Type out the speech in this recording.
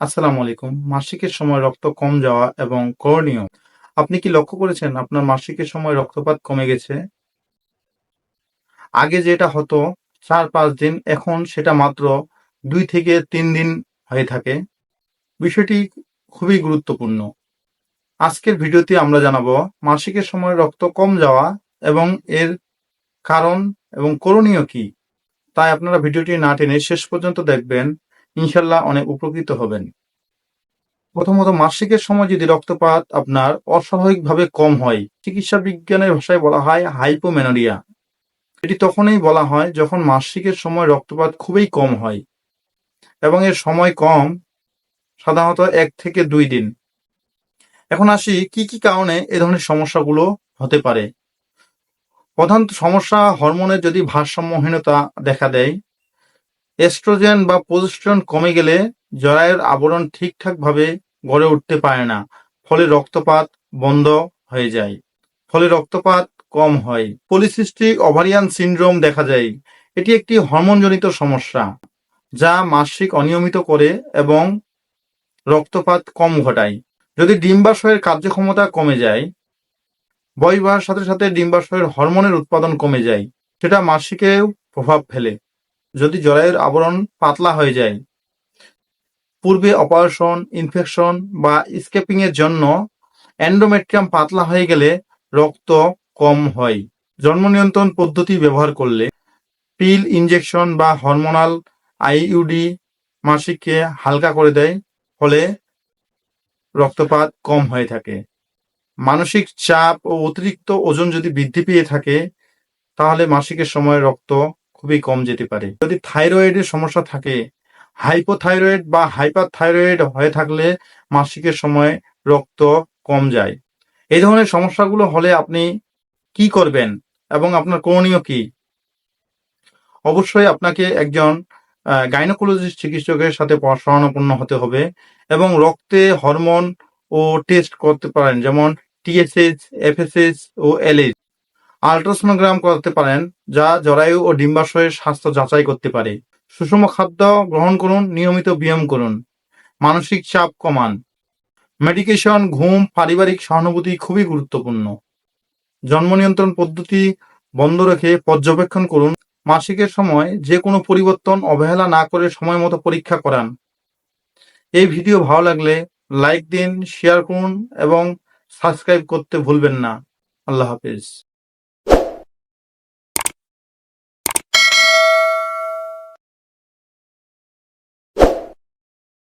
আসসালামু আলাইকুম। মাসিকের সময় রক্ত কম যাওয়া এবং করণীয়। আপনি কি লক্ষ্য করেছেন আপনার মাসিকের সময় রক্তপাত কমে গেছে? আগে যেটা হতো, চার, পাঁচ দিন, এখন সেটা মাত্র দুই থেকে তিন দিন হয়ে থাকে। বিষয়টি খুবই গুরুত্বপূর্ণ। আজকের ভিডিওতে আমরা জানাব, মাসিকের সময় রক্ত কম যাওয়া এবং এর কারণ এবং করণীয় কি? তাই আপনারা ভিডিওটি না টেনে শেষ পর্যন্ত দেখবেন। ইনশাল্লাহ অনেক উপকৃত হবেন। প্রথমত মাসিকের সময় যদি রক্তপাত আপনার অস্বাভাবিকভাবে কম হয়, চিকিৎসা বিজ্ঞানের ভাষায় বলা হয় হাইপোমেনোরিয়া। এটি তখনই বলা হয় যখন মাসিকের সময় রক্তপাত খুবই কম হয় এবং এর সময় কম সাধারণত এক থেকে দুই দিন। এখন আসি কি কি কারণে এ ধরনের সমস্যাগুলো হতে পারে। প্রধান সমস্যা হরমোনের যদি ভারসাম্যহীনতা দেখা দেয় এস্ট্রোজেন বা প্রোজেস্টেরন কমে গেলে জরায়ুর আবরণ ঠিকঠাকভাবে গড়ে উঠতে পারে না, ফলে রক্তপাত বন্ধ হয়ে যায়। ফলে রক্তপাত কম হয়। পলিসিস্টিক ওভারিয়ান সিনড্রোম দেখা যায়। এটি একটি হরমোনজনিত সমস্যা, যা মাসিক অনিয়মিত করে এবং রক্তপাত কম ঘটায়। যদি ডিম্বাশয়ের কার্যক্ষমতা কমে যায়, বয়স বাড়ার সাথে সাথে ডিম্বাশয়ের হরমোনের উৎপাদন কমে যায়, সেটা মাসিকেও প্রভাব ফেলে। যদি জরায়ুর আবরণ পাতলা হয়ে যায়। পূর্বে অপারেশন, ইনফেকশন বা স্কেপিং এর জন্য এন্ডোমেট্রিয়াম পাতলা হয়ে গেলে রক্ত কম হয়। জন্ম নিয়ন্ত্রণ পদ্ধতি ব্যবহার করলে পিল ইনজেকশন বা হরমোনাল আইইউডি মাসিককে হালকা করে দেয়, ফলে রক্তপাত কম হয়ে থাকে। মানসিক চাপ ও অতিরিক্ত ওজন যদি বৃদ্ধি পেয়ে থাকে, তাহলে মাসিকের সময় রক্ত খুবই কম যেতে পারে। যদি থাইরয়েডের সমস্যা থাকে, হাইপোথাইরয়েড বা হাইপার থাইরয়েড হয়ে থাকলে মাসিকের সময় রক্ত কম যায়। এই ধরনের সমস্যাগুলো হলে আপনি কি করবেন এবং আপনার করণীয় কি? অবশ্যই আপনাকে একজন গাইনোকোলজিস্ট চিকিৎসকের সাথে শরণাপন্ন হতে হবে এবং রক্তে হরমোন ও টেস্ট করতে পারেন, যেমন টিএসএস এফএসএস ও এলএইচ আল্ট্রাসোনোগ্রাম করতে পারেন যা জরায়ু ও ডিম্বাশয়ের স্বাস্থ্য যাচাই করতে পারে। সুষম খাদ্য গ্রহণ করুন, নিয়মিত ব্যায়াম করুন। মানসিক চাপ কমান। মেডিকেশন, ঘুম, পারিবারিক সহানুভূতি খুবই গুরুত্বপূর্ণ। জন্ম নিয়ন্ত্রণ পদ্ধতি বন্ধ রেখে পর্যবেক্ষণ করুন। মাসিকের সময় যে কোনো পরিবর্তন অবহেলা না করে সময় মতো পরীক্ষা করান। এই ভিডিও ভালো লাগলে লাইক দিন, শেয়ার করুন এবং সাবস্ক্রাইব করতে ভুলবেন না। আল্লাহ হাফিজ।